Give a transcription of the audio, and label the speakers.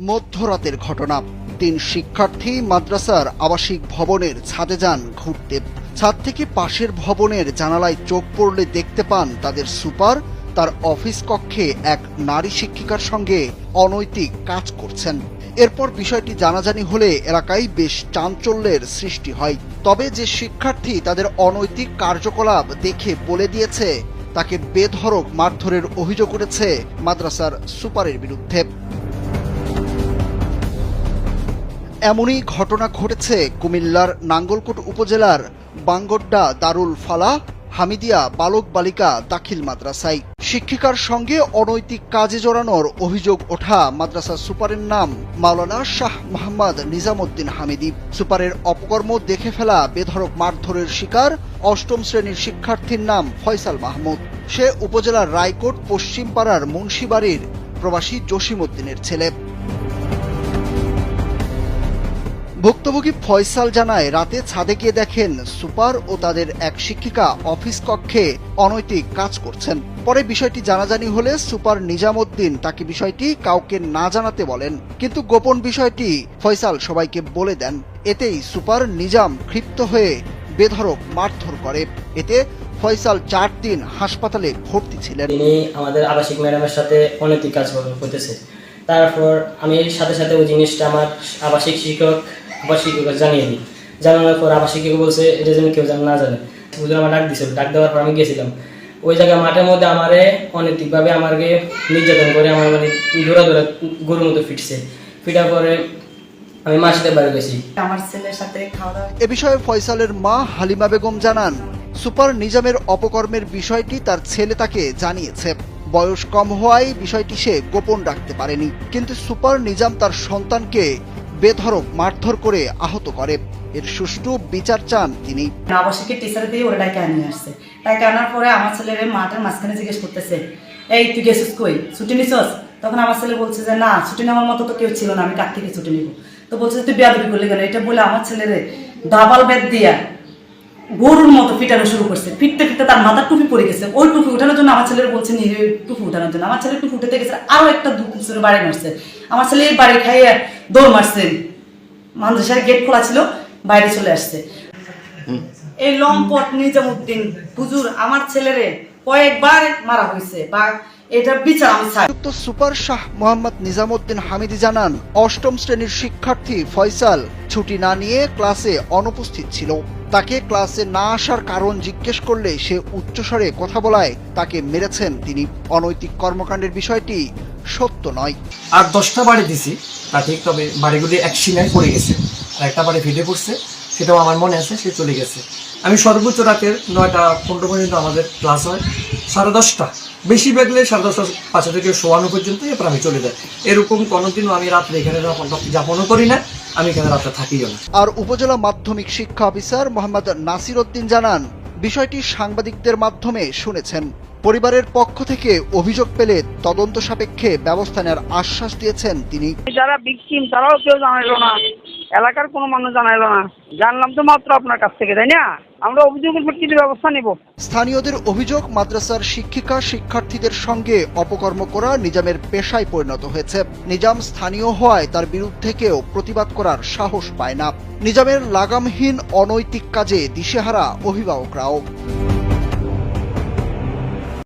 Speaker 1: মধ্যরাতের ঘটনা। তিন শিক্ষার্থী মাদ্রাসার আবাসিক ভবনের ছাদে যান ঘুরতে। ছাদ থেকে পাশের ভবনের জানালায় চোখ পড়লে দেখতে পান তাদের সুপার, তার অফিস কক্ষে এক নারী শিক্ষিকার সঙ্গে অনৈতিক কাজ করছেন। এরপর বিষয়টি জানাজানি হলে এলাকায় বেশ চাঞ্চল্যের সৃষ্টি হয়। তবে যে শিক্ষার্থী তাদের অনৈতিক কার্যকলাপ দেখে বলে দিয়েছে, তাকে বেধড়ক মারধরের অভিযোগ করেছে মাদ্রাসার সুপারের বিরুদ্ধে। এমনই ঘটনা ঘটেছে কুমিল্লার নাঙ্গলকোট উপজেলার বাঙ্গড্ডা দারুল ফালা, হামিদিয়া বালক বালিকা দাখিল মাদ্রাসায়। শিক্ষিকার সঙ্গে অনৈতিক কাজে জড়ানোর অভিযোগ ওঠা মাদ্রাসা সুপারের নাম মাওলানা শাহ মোহাম্মদ নিজামুদ্দিন হামিদি। সুপারের অপকর্ম দেখে ফেলা বেধড়ক মারধরের শিকার অষ্টম শ্রেণির শিক্ষার্থীর নাম ফয়সাল মাহমুদ। সে উপজেলার রায়কোট পশ্চিমপাড়ার মুন্সিবাড়ির প্রবাসী জসিমউদ্দিনের ছেলে। ভুক্তভোগী ফয়সাল জানায়, রাতে ছাদে গিয়ে দেখেন সুপার ও তাদের এক শিক্ষিকা অফিস কক্ষে অনৈতিক কাজ করছেন। পরে বিষয়টি জানাজানি হলে সুপার নিজামুদ্দিন তাকে বিষয়টি কাউকে না জানাতে বলেন। কিন্তু গোপন বিষয়টি ফয়সাল সবাইকে বলে দেন। এতেই সুপার নিজাম ক্ষিপ্ত হয়ে বেধড়ক মারধর করে। এতে ফয়সাল চার দিন হাসপাতালে ভর্তি ছিলেন।
Speaker 2: তিনি আমাদের আবাসিক ম্যাডামের সাথে অনৈতিক কাজ করতেছে। তারপর আমি সাথে সাথে ওই জিনিসটা আমার আবাসিক শিক্ষক আবাসিককে জানিয়ে দিই। জানানোর পর আবাসিক বলছে এটা যেন কেউ যেন না জানে। হুজুর আমার ডাক দিছিল ডাক দেওয়ার পর আমি গেছিলাম। ওই জায়গায় মাঠের মধ্যে আমারে অনৈতিকভাবে আমাকে নির্যাতন করে আমার মানে দৌড়া দৌড়া গরুর মতো ফিটছে। ফিটার পরে আমি মার সাথে বাড়ি গেছি।
Speaker 3: আমার ছেলের সাথে খাওয়া দাওয়া
Speaker 1: এ বিষয়ে ফয়সালের মা হালিমা বেগম জানান সুপার নিজামের অপকর্মের বিষয়টি তার ছেলে তাকে জানিয়েছে। বয়স কম হওয়ায় বিষয়টি সে গোপন রাখতে পারেনি। কিন্তু সুপার নিজাম তার সন্তানকে বেধড়ক মারধর করে আহত করে। এর সুষ্ঠু বিচার চান তিনি।
Speaker 3: আবাসিকের টিচার দিয়ে ওরা ডাকে আনিয়ে আসছে। ডাকে আনার পরে আমার ছেলের মাটার মাঝখানে জিজ্ঞেস করতেছে, এই, তুই গেছিস কই? ছুটি নিছস? তখন আমার ছেলে বলছে যে, না, ছুটি নেওয়ার মতো তো কেউ ছিল না, আমি কার থেকে ছুটি নিব? তো বলছে তুই বেয়াদবি করলি কেন? এটা বলে আমার ছেলেরে দাবাল বেদ দিয়া গরুর মতো ফিটানো শুরু করছে। ফিরতে ফিরতে তার মাথার টুপি পড়ে গেছে। ওই টুপি উঠানোর জন্য আমার ছেলের বলছে নিয়ে টুপি উঠানোর জন্য। আমার ছেলে টুপি উঠাতে গেছে আরও একটা দুপুরে বাড়ি মারছে। আমার ছেলে এই বাড়ি খাইয়ে দৌড় মারছে। মাদ্রাসার গেট খোলা ছিল বাইরে চলে আসছে। এই লম্পট নিজামুদ্দিন হুজুর আমার ছেলেরে কয়েকবার মারা হয়েছে। বা এটা বিচার আমি চাই।
Speaker 1: সুপার শাহ মোহাম্মদ নিজামুদ্দিন হামিদি জানান অষ্টম শ্রেণির শিক্ষার্থী ফয়সাল ছুটি না নিয়ে ক্লাসে অনুপস্থিত ছিল। তাকে ক্লাসে না আসার কারণ জিজ্ঞেস করলে সে উচ্চস্বরে কথা বলায় তাকে মেরেছেন তিনি। অনৈতিক কর্মকাণ্ডের বিষয়টি সত্য নয়।
Speaker 4: আর দশটা বাড়ি দিছি তা ঠিক তবে বাড়িগুলি এক সিনায় পড়ে গেছে। আর একটা বাড়ি ফেটে পড়ছে সেটাও আমার মনে আছে সে চলে গেছে। আমি সর্বোচ্চ রাতের নয়টা পনেরো পর্যন্ত আমাদের ক্লাস হয় সাড়ে দশটা। বেশি বেগলে সাড়ে দশটা পাঁচটা থেকে শোয়ানো পর্যন্ত এরপর আমি চলে যাই। এরকম কোনোদিনও আমি রাত্রে এখানে যাপনও করি না আমি এখানে রাত্রে থাকিও না।
Speaker 1: আর উপজেলা মাধ্যমিক শিক্ষা অফিসার মোহাম্মদ নাসির উদ্দিন জানান বিষয়টি সাংবাদিকদের মাধ্যমে শুনেছেন। পরিবারের পক্ষ থেকে অভিযোগ পেলে তদন্ত সাপেক্ষে ব্যবস্থা নেওয়ার আশ্বাস দিয়েছেন তিনি।
Speaker 5: যারা ভিকটিম তারাও কেউ জানাইলো না। এলাকার কোনো মানুষ জানাইলো না। জানলাম তো মাত্র আপনার কাছ থেকে, তাই না? আমরা অভিযোগের ভিত্তিতে ব্যবস্থা নিব?
Speaker 1: স্থানীয়দের অভিযোগ, মাদ্রাসার শিক্ষিকা, শিক্ষার্থীদের সঙ্গে অপকর্ম করা নিজামের পেশায় পরিণত হয়েছে। নিজাম স্থানীয় হওয়ায় তার বিরুদ্ধে কেউ প্রতিবাদ করার সাহস পায় না। নিজামের লাগামহীন, অনৈতিক কাজে দিশেহারা অভিভাবকরাও।